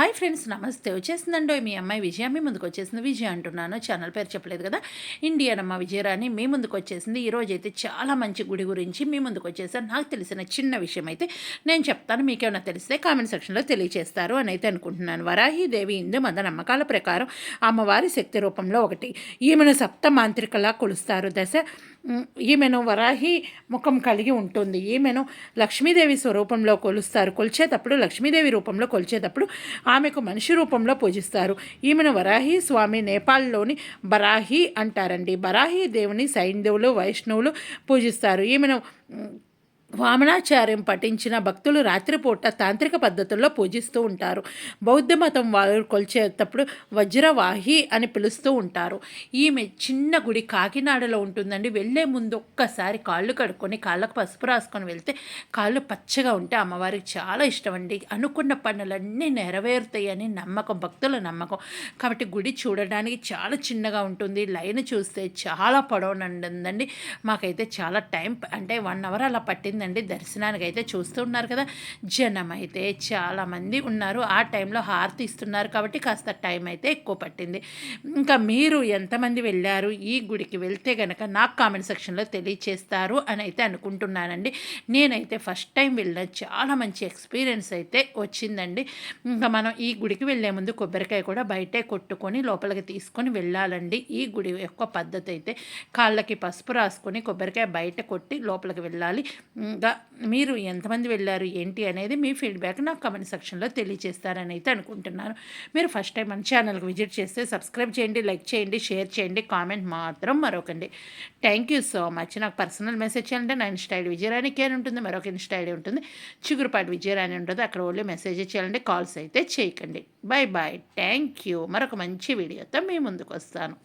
Hi friends నమస్తే. వచ్చేసిందండో మీ అమ్మాయి విజయ. మీ ముందుకు వచ్చేసింది విజయ అంటున్నాను. ఛానల్ పేరు చెప్పలేదు కదా? ఇండియన్ అమ్మ విజయరాణి మీ ముందుకు వచ్చేసింది ఈరోజు అయితే చాలా మంచి గుడి గురించి మీ ముందుకు వచ్చేసాను. నాకు తెలిసిన చిన్న విషయం అయితే నేను చెప్తాను. మీకేమైనా తెలిస్తే కామెంట్ సెక్షన్లో తెలియజేస్తారు అని అయితే అనుకుంటున్నాను. వరాహీదేవి హిందూ మత నమ్మకాల ప్రకారం అమ్మవారి శక్తి రూపంలో ఒకటి. ఈమెను సప్త మాంత్రికలా కొలుస్తారు. దశ ఈమెను వరాహి ముఖం కలిగి ఉంటుంది. ఈమెను లక్ష్మీదేవి స్వరూపంలో కొలుస్తారు. కొలిచేటప్పుడు లక్ష్మీదేవి రూపంలో కొలిచేటప్పుడు ఆమెకు మనిషి రూపంలో పూజిస్తారు. ఈమెను వరాహి స్వామి నేపాల్లోని బరాహి అంటారండి. బరాహి దేవుని సైంధవులు వైష్ణవులు పూజిస్తారు. ఈమెను వామనాచార్యం పఠించిన భక్తులు రాత్రిపూట తాంత్రిక పద్ధతుల్లో పూజిస్తూ ఉంటారు. బౌద్ధ మతం వారు కొలిచేటప్పుడు వజ్రవాహి అని పిలుస్తూ ఉంటారు. ఈమె చిన్న గుడి కాకినాడలో ఉంటుందండి. వెళ్ళే ముందు ఒక్కసారి కాళ్ళు కడుక్కొని కాళ్ళకు పసుపు రాసుకొని వెళ్తే కాళ్ళు పచ్చగా ఉంటే అమ్మవారికి చాలా ఇష్టం అండి. అనుకున్న పనులన్నీ నెరవేరుతాయని నమ్మకం భక్తుల నమ్మకం. కాబట్టి గుడి చూడడానికి చాలా చిన్నగా ఉంటుంది. లైన్ చూస్తే చాలా పొడవునండి మాకైతే చాలా టైం అంటే వన్ అవర్ అలా పట్టింది. పట్టిందండి దర్శనానికి అయితే చూస్తూ ఉన్నారు కదా. జనం అయితే చాలామంది ఉన్నారు. ఆ టైంలో హారతి ఇస్తున్నారు కాబట్టి కాస్త టైం అయితే ఎక్కువ పట్టింది. ఇంకా మీరు ఎంతమంది వెళ్ళారు? ఈ గుడికి వెళ్తే కనుక నాకు కామెంట్ సెక్షన్లో తెలియచేస్తారు అని అయితే అనుకుంటున్నానండి. నేనైతే ఫస్ట్ టైం వెళ్ళిన చాలా మంచి ఎక్స్పీరియన్స్ అయితే వచ్చిందండి. ఇంకా మనం ఈ గుడికి వెళ్ళే ముందు కొబ్బరికాయ కూడా బయటే కొట్టుకొని లోపలికి తీసుకొని వెళ్ళాలండి. ఈ గుడి యొక్క పద్ధతి అయితే కాళ్ళకి పసుపు రాసుకొని కొబ్బరికాయ బయట కొట్టి లోపలికి వెళ్ళాలి. ఇంకా మీరు ఎంతమంది వెళ్ళారు ఏంటి అనేది మీ ఫీడ్బ్యాక్ నాకు కమెంట్ సెక్షన్లో తెలియజేస్తారని అయితే అనుకుంటున్నాను. మీరు ఫస్ట్ టైం మన ఛానల్కి విజిట్ చేస్తే సబ్స్క్రైబ్ చేయండి లైక్ చేయండి షేర్ చేయండి కామెంట్ మాత్రం మరొకండి. థ్యాంక్ యూ సో మచ్ నాకు పర్సనల్ మెసేజ్ చేయాలంటే నా ఇన్స్టా ఐడి విజయరాణి కేర్ ఉంటుంది మరొక ఇన్స్టా ఐడి ఉంటుంది. చిగురుపాటి విజయరాణి ఉంటుంది అక్కడ ఓన్లీ మెసేజ్ చేయాలంటే కాల్స్ అయితే చేయకండి. బాయ్ బాయ్ థ్యాంక్ యూ మరొక మంచి వీడియోతో మీ ముందుకు వస్తాను.